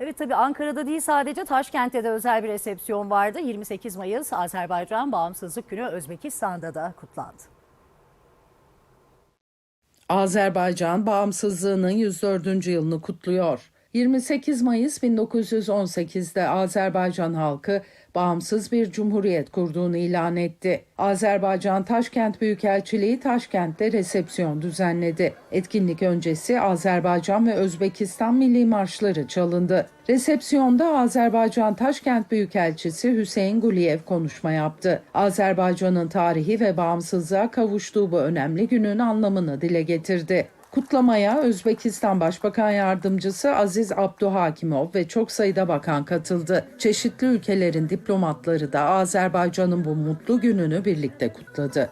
Evet tabii Ankara'da değil sadece Taşkent'te de özel bir resepsiyon vardı. 28 Mayıs Azerbaycan Bağımsızlık Günü Özbekistan'da da kutlandı. Azerbaycan bağımsızlığının 104. yılını kutluyor. 28 Mayıs 1918'de Azerbaycan halkı bağımsız bir cumhuriyet kurduğunu ilan etti. Azerbaycan Taşkent Büyükelçiliği Taşkent'te resepsiyon düzenledi. Etkinlik öncesi Azerbaycan ve Özbekistan milli marşları çalındı. Resepsiyonda Azerbaycan Taşkent Büyükelçisi Hüseyin Guliyev konuşma yaptı. Azerbaycan'ın tarihi ve bağımsızlığa kavuştuğu bu önemli günün anlamını dile getirdi. Kutlamaya Özbekistan Başbakan Yardımcısı Aziz Abduhakimov ve çok sayıda bakan katıldı. Çeşitli ülkelerin diplomatları da Azerbaycan'ın bu mutlu gününü birlikte kutladı.